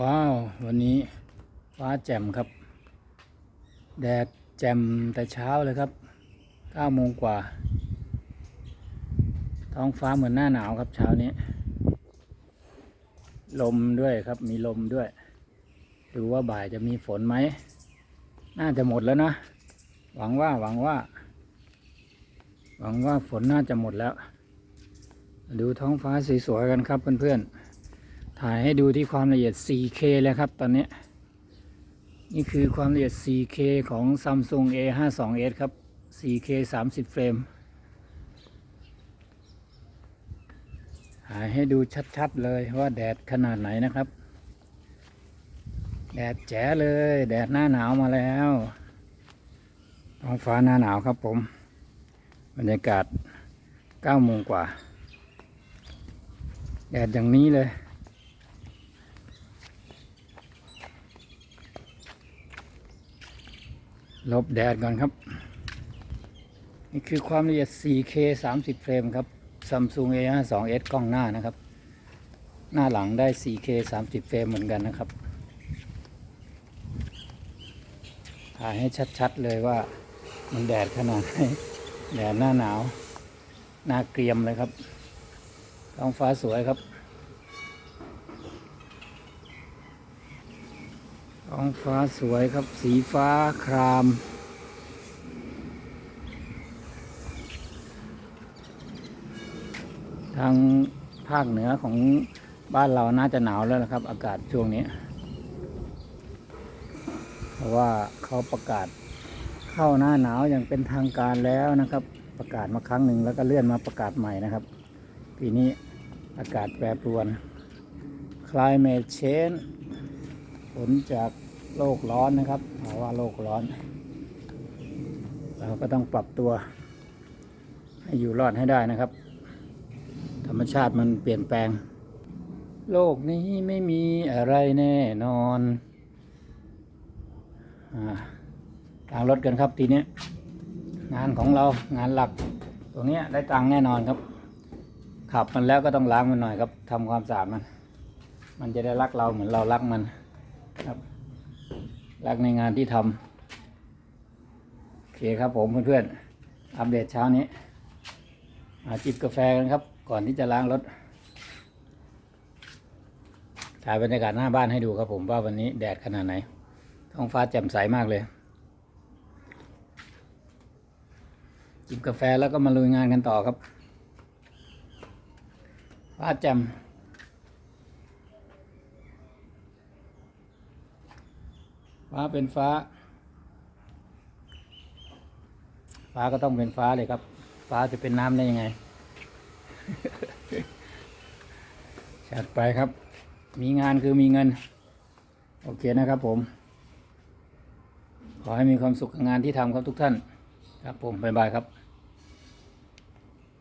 ว้าว วันนี้ฟ้าแจ่มครับ แดดแจ่มแต่เช้าเลยครับเก้าโมงกว่า ท้องฟ้าเหมือนหน้าหนาวครับเช้านี้ ลมด้วยครับ มีลมด้วย ดูว่าบ่ายจะมีฝนไหม น่าจะหมดแล้วนะ หวังว่าหวังว่า หวังว่าฝนน่าจะหมดแล้ว ดูท้องฟ้าสวยๆกันครับเพื่อนๆ ถ่ายให้ดูที่ความละเอียด 4K แล้วครับ ตอนนี้ นี่คือความละเอียด 4K ของ Samsung A52s ครับ 4K 30 เฟรมถ่ายให้ดูชัดๆเลยว่าแดดขนาดไหนนะครับ แดดแจ๋เลย แดดหน้าหนาวมาแล้วท้องฟ้าหน้าหนาวครับผม บรรยากาศ9โมงกว่า แดดอย่างนี้เลย ลบแดดก่อนครับ นี่คือความละเอียด 4K 30 เฟรมครับ Samsung A52s กล้องหน้านะครับ หน้าหลังได้ 4K 30 เฟรมเหมือนกันนะครับ ถ่ายให้ชัดๆเลยว่ามันแดดขนาดไหนแดดหน้าหนาว หน้าเกรียมเลยครับท้องฟ้าสวยครับ ท้องฟ้าสวยครับสีฟ้าคราม ทางภาคเหนือของบ้านเราน่าจะหนาวแล้วนะครับ อากาศช่วงนี้ เพราะว่าเขาประกาศเข้าหน้าหนาวอย่างเป็นทางการแล้วนะครับ ประกาศมาครั้งหนึ่งแล้วก็เลื่อนมาประกาศใหม่นะครับ ปีนี้อากาศแปรปรวน climate change ผลจากโลกร้อนนะครับภาวะโลกร้อน เราก็ต้องปรับตัว ให้อยู่รอดให้ได้นะครับ ธรรมชาติมันเปลี่ยนแปลง โลกนี้ไม่มีอะไรแน่นอนอาล้างรถกันครับทีนี้งานของเรางานหลัก ตรงนี้ได้ตังแน่นอนครับ ขับมันแล้วก็ต้องล้างมันหน่อยครับทำความสะอาดมัน มันจะได้รักเราเหมือนเรารักมัน ครับ รักในงานที่ทำโอเคครับผมเพื่อนๆ อัปเดตเช้านี้ มาจิบกาแฟกันครับ ก่อนที่จะล้างรถ ถ่ายบรรยากาศหน้าบ้านให้ดูครับผมว่าวันนี้แดดขนาดไหน ท้องฟ้าแจ่มใสมากเลย จิบกาแฟแล้วก็มาลุยงานกันต่อครับ ฟ้าแจ่ม ฟ้าเป็นฟ้า ฟ้าก็ต้องเป็นฟ้าเลยครับ ฟ้าจะเป็นน้ำได้ยังไงจัดไปครับ มีงานคือมีเงิน โอเคนะครับผม ขอให้มีความสุขกับงานที่ทำครับทุกท่าน ครับผม บ๊ายบายครับ